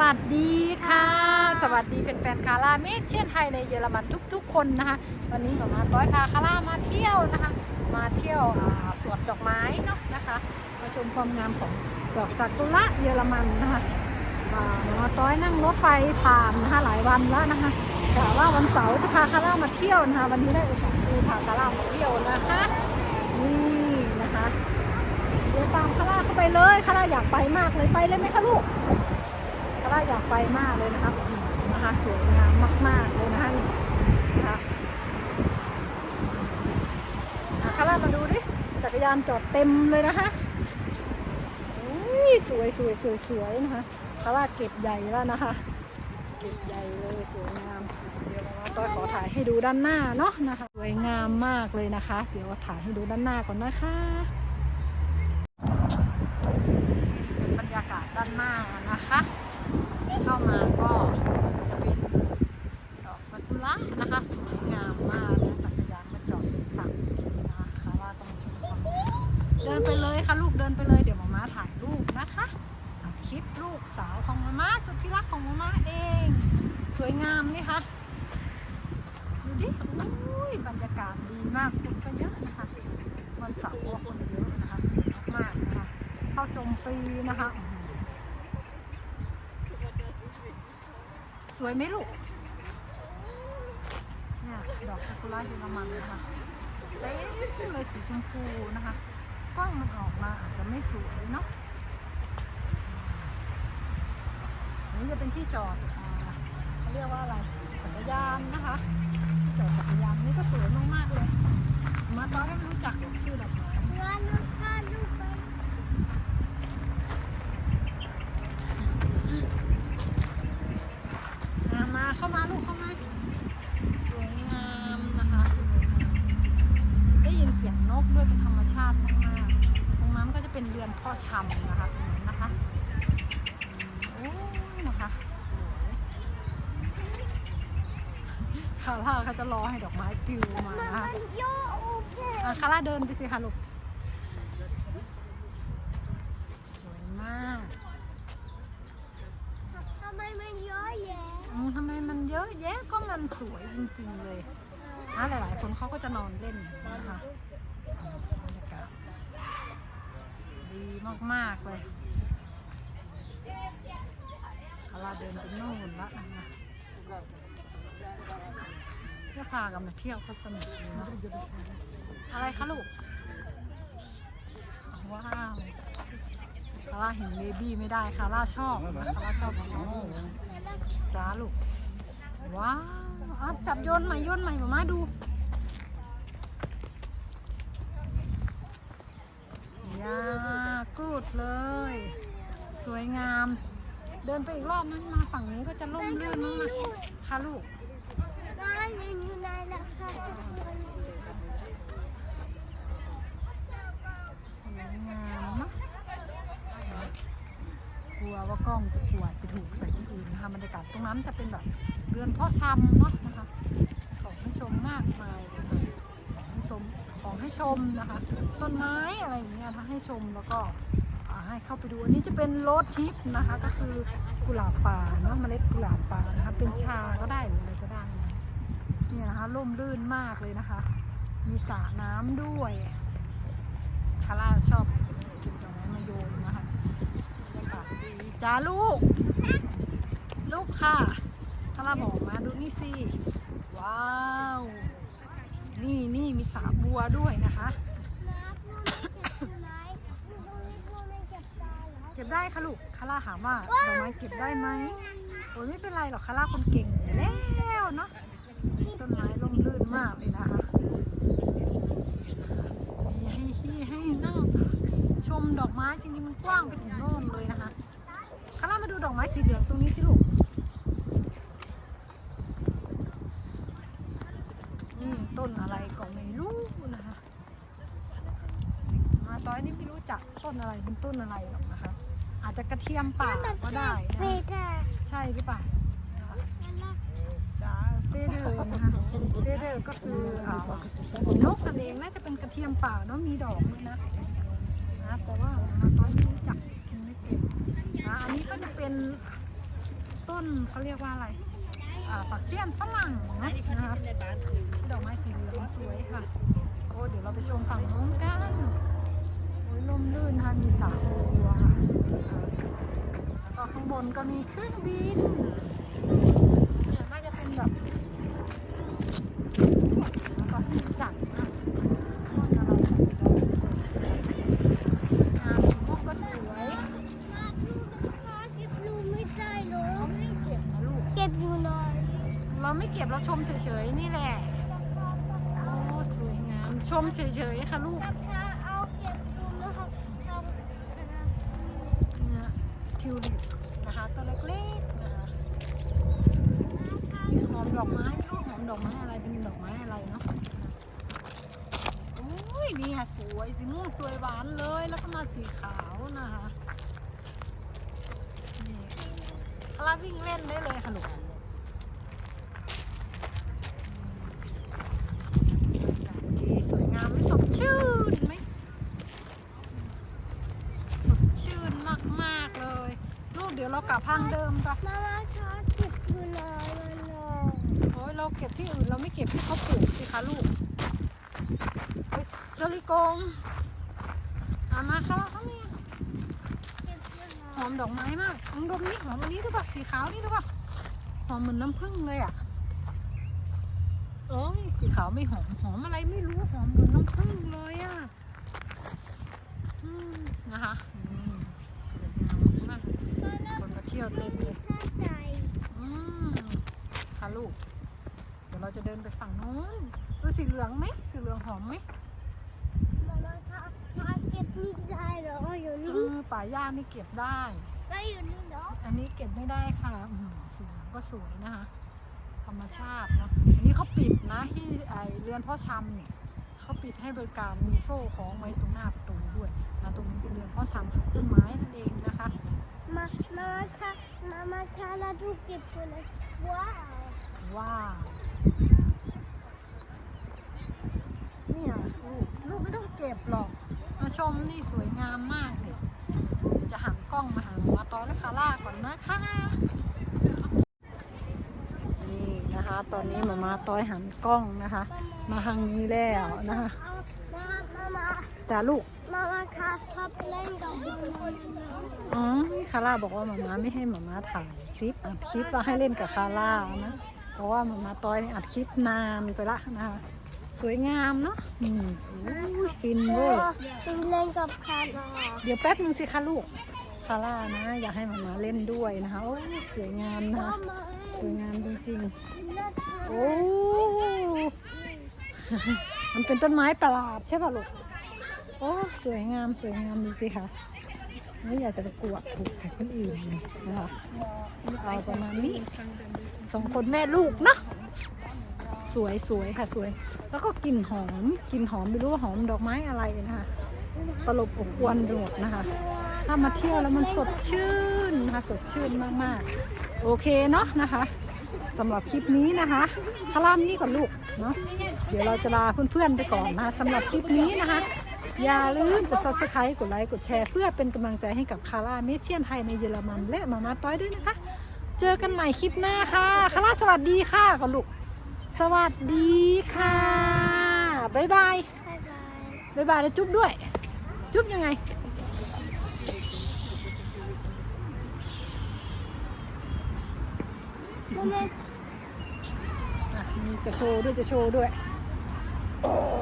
วัสดีค่ะ สวัสดีแฟนๆคาร่าเมเชียนไทยในเยอรมันทุก ๆ คนนะคะ วันนี้ประมาณร้อยพาคาร่ามาเที่ยวนะคะ มาเที่ยวสวนดอกไม้เนาะนะคะมาชมความงามของดอกซากุระเยอรมันนะคะมาต้อยนั่งรถไฟผ่านนะคะหลายวันแล้วนะคะกะว่าวันเสาร์จะพาคาร่ามาเที่ยวนะคะวันนี้ได้โอกาสคือพาคาร่ามาเที่ยวนะคะนี่นะคะเดี๋ยวตามคาร่าเข้าไปเลยคาร่าอยากไปมากเลยไปเลยไหมคะลูก ไปมากเลยนะคะนะคะสวยงามมาก ๆ เลยนะคะนี่นะคะคาร่ามาดูดิ จักรยานจอดเต็มเลยนะคะอุ้ยสวยสวยสวยสวยนะคะคาร่าเก็บใหญ่แล้วนะคะ เก็บใหญ่เลยสวยงาม เดี๋ยวมาต้อยขอถ่ายให้ดูด้านหน้าเนาะนะคะ สวยงามมากเลยนะคะ เดี๋ยวถ่ายให้ดูด้านหน้าก่อนนะคะเป็นบรรยากาศด้านหน้านะคะ เข้ามาก็จะเป็นดอกซากุระนะคะสวยงามมากนะจักรยานมาจอดตักนะคะคาร่าต้องชมความเดินไปเลยค่ะลูกเดินไปเลยเดี๋ยวมาม่าถ่ายรูปนะคะอัดคลิปลูกสาวของมาม่าสุดที่รักของมาม่าเอง สวยงามนี่คะดูดิอุ้ยบรรยากาศดีมากคนก็เยอะนะคะวันเสาร์ว่าคนเยอะนะคะสวยมากนะคะเข้าชมฟรีนะคะอื้อหือ สวยไหมลูกเนี่ยดอกซากุระเยอรมันนะคะเต็มเลยสีชมพูนะคะกล้องมันออกมาอาจจะไม่สวยเนาะนนี้จะเป็นที่จอดเขาเรียกว่าอะไรจักรยานนะคะที่จอดจักรยานนี่ก็สวยมากๆเลยมาตอนไม่รู้จักหรอชื่อดอกไม้งานลูกค้าลูกไป อะมาเข้ามาลูกเข้ามา สวยงามนะคะสวยงามได้ยินเสียงนกด้วยเป็นธรรมชาติมากๆตรงนั้นก็จะเป็นเรือน พ่อชำนะคะตรงนั้นนะคะอืมโอ้ยนะคะสวยคาร่าเขาจะรอให้ดอกไม้ปลิวมานะคะมันโยโอเคอะคาร่าเดินไปสิคะลูกสวยมากทำไมมันเยอะแยะอืมทำไมมันเยอะแยะก็มันสวยจริงๆเลยนะหลายๆคนเขาก็จะนอนเล่นนะคะอืมบรรยากาศ ดีมากๆเลยเอาราเดินไปโน่นละนะเพื่อพากันมาเที่ยวเขาสนุกเลยเนะอะไรคะลูก ว้าวคาร่าเห็นเบบี้ไม่ได้คาร่าชอบนะคาร่าชอบของน้องจ้าลูก ว้าวอะจับโยนใหม่โยนใหม่มามาดู ยากู ดเลย สวยงาม เดินไปอีกรอบนั้นมาฝั่งนี้ก็จะร่มรื่นมากค่ะลูกงานยังอยู่ในราคาสวยงามเนอะกลัวว่ากล้องจะกวดไปถูกใส่ที่อื่นนะคะบรรยากาศตรงนั้นจะเป็นแบบเรือนพ่อชำเนาะนะคะของให้ชมมากมายของให้ชมของให้ชมนะคะ ต้นไม้อะไรอย่างเงี้ยถ้าให้ชมแล้วก็ ให้เข้าไปดูอันนี้จะเป็นโรสทิปนะคะ ก็คือกุหลาบป่าเนาะเมล็ดกุหลาบป่านะคะ เป็นชาก็ได้หรืออะไรก็ได้นะเนี่ยนะคะร่มรื่นมากเลยนะคะ มีสระน้ำด้วยคาร่าชอบเก็บดอกไม้มาโยนนะคะบรรยากาศดีจ้าลูก ลูกค่ะคาร่าบอกมาดูนี่สิว้าว นี่นี่มีสาบัวด้วยนะคะ น้าพูดอยู่ไหนอยู่ตรงนี้พูดไม่เก็บตา เหรอเก็บได้ค่ะลูกคาร่าถามว่าดอกไม้เก็บได้ไหมโอ้ยไม่เป็นไรหรอกคาร่าคนเก่งอยู่แล้วเนาะต้นไม้ร่มรื่นมากเลยนะคะมีให้ที่ให้นั่งชมดอกไม้จริงๆมันกว้างไปถึงโน่นเลยนะคะคาร่ามาดูดอกไม้สีเหลืองตรงนี้สิลูกนี่ต้นอะไรก็ไม่รู้นะคะมาตอยนี่ไม่รู้จักต้นอะไรเป็นต้นอะไรหรอกนะคะ อาจจะกระเทียมป่าก็ได้เฟนะเธอร์ใช่หรือเปล่านั่นนะจ้าเฟเดอร์นะคะเฟเดอร์ก็คืออ่านกนั่นเองน่าจะเป็นกระเทียมป่าเนาะมีดอกด้วยนะนะแต่ว่ามาตอยไม่รู้จักกินไม่เป็นนะอันนี้ก็จะเป็นต้นเขาเรียกว่าอะไรอ่าฝักเสี้ยนฝรั่งนะนะคะดอกไม้สีเหลืองสวยค่ะโอ้เดี๋ยวเราไปชมฝั่งโน้นกัน โอ้ยลมลื่นนะคะมีสระบัวค่ะแล้วก็ข้างบนก็มีเครื่องบินเนี่ยน่าจะเป็นแบบแล้วก็จักรนะต้นอะไรงามสีม่วงก็สวยพ่อเก็บรูไม่ได้เหรอเขาไม่เก็บนะลูกเก็บอยู่หน่อยเราไม่เก็บเราชมเฉยๆนี่แหละ โอ้ สวยงาม ชมเฉยๆค่ะลูก จะพาเอาเก็บรูนะครับทำ เนี่ย ทิวลิปนะคะตัวเล็กๆนะคะหอมดอกไม้รูปหอมดอกไม้อะไรเป็นดอกไม้อะไรเนาะโอ้ยนี่ค่ะสวยสีม่วงสวยหวานเลยแล้วก็มาสีขาวนะคะนี่คลาวิ่งเล่นได้เลยค่ะลูกอืมสวยงามไม่สดชื่นไหม สดชื่นมาก ๆ เลย ลูกเดี๋ยวเรากลับห้างเดิมปะมามาชอบเก็บอยู่หน่อยมันหน่อยโอ้ยเราเก็บที่อื่นเราไม่เก็บที่เขาปลูกสิคะลูกเฮ้ยเชอรี่กงอามาค่ะเขามีเก็บอยู่หน่หออยมดอกไม้มากลองดมนี่หอมอันนี้ด้วยปะสีขาวนี่ด้วยปะหอมเหมือนน้ำผึ้งเลยอะโอ้ยสีขาวไม่หอมหอมอะไรไม่รู้หอมเหมือนน้ำผึ้งเลยอะอืมนะคะอืมสวยงามมากๆคนมา เที่ยวเต็มเลยถ้าใจอืมค่ะลูก เดี๋ยวเราจะเดินไปฝั่งโน้นดูสีเหลืองไหมสีเหลืองหอมไหมมามาชอบชอบเก็บนี่ได้เหรออยู่เอนี่อป่าหญ้านี่เก็บได้ก็อยู่นี่เนาะอันนี้เก็บไม่ได้ค่ะอืมสีเหลืองก็สวยนะคะธรรมชาติเนอะอันนี้เขาปิดนะที่ไอเรือนพ่อชำเนี่ยเขาปิดให้บริการมีโซ่คล้องไว้ตรงหน้าประตูด้วยนะตรงนี้เป็นเรือนพ่อชำของต้นไม้นั่นเองนะคะ มามามาชอบมามาชอบแล้วดูเก็บคนเลยว้าว ว้าวเนี่ยลูกลูกไม่ต้องเก็บหรอก มาชมนี่สวยงามมากเลยจะหันกล้องมาหามาตอนและคาร่าก่อนนะคะนี่นะคะ ตอนนี้มามาต้อยหันกล้องนะคะ มาทางนี้แล้วนะคะเอามามามาจ้าลูก มามาค่ะชอบเล่นกับมันอ๋อคาร่าบอกว่ามามาไม่ให้มามาถ่ายคลิปอัดคลิปแล้วให้เล่นกับคาร่านะเพราะว่ามามาต้อยนี่อัดคลิปนานไปละนะคะสวยงามเนาะอืมอู้ยฟินเวอร์เป็นเล่นกับคาราเดี๋ยวแป๊บนึงสิคะลูกคาร่านะ อยากให้มามาเล่นด้วยนะคะโอ้ยสวยงามนะมาคะมาสวยงามจริงเล่นๆโอ้มันเป็นต้นไม้ประหลาดใช่ป่ะลูก โอ้สวยงามสวยงามดูสิคะไม่อยากจะไปกวดถูกใส่คนอื่นเลยนะคะเอาประมาณนี้สองคนแม่ลูกเนาะสวยสวยค่ะสวย แล้วก็กลิ่นหอมกลิ่นหอมไม่รู้ว่าหอมดอกไม้อะไรนะคะตลบอบอวนไปหมดนะคะ ถ้ามาเที่ยวแล้วมันสดชื่นนะคะสดชื่นมากๆ โอเคเนาะนะคะสำหรับคลิปนี้นะคะคารามนี่ก่อนลูกเนาะเดี๋ยวเราจะลาเพื่อนๆไปก่อนนะคะสำหรับคลิปนี้นะคะ อย่าลืมกด subscribe กดไลค์ กดแชร์ เพื่อเป็นกำลังใจให้กับคาร่าเมเชียนไทยในเยอรมันและมามาต้อยด้วยนะคะ เจอกันใหม่คลิปหน้าค่ะ คาร่าสวัสดีค่ะก่อนลูก สวัสดีค่ะ บ๊ายบายบายบายบ๊ายบายแล้วจุ๊บด้วย จุ๊บยังไงมามาอะมีจะโชว์ด้วยจะโชว์ด้วยโอ้ย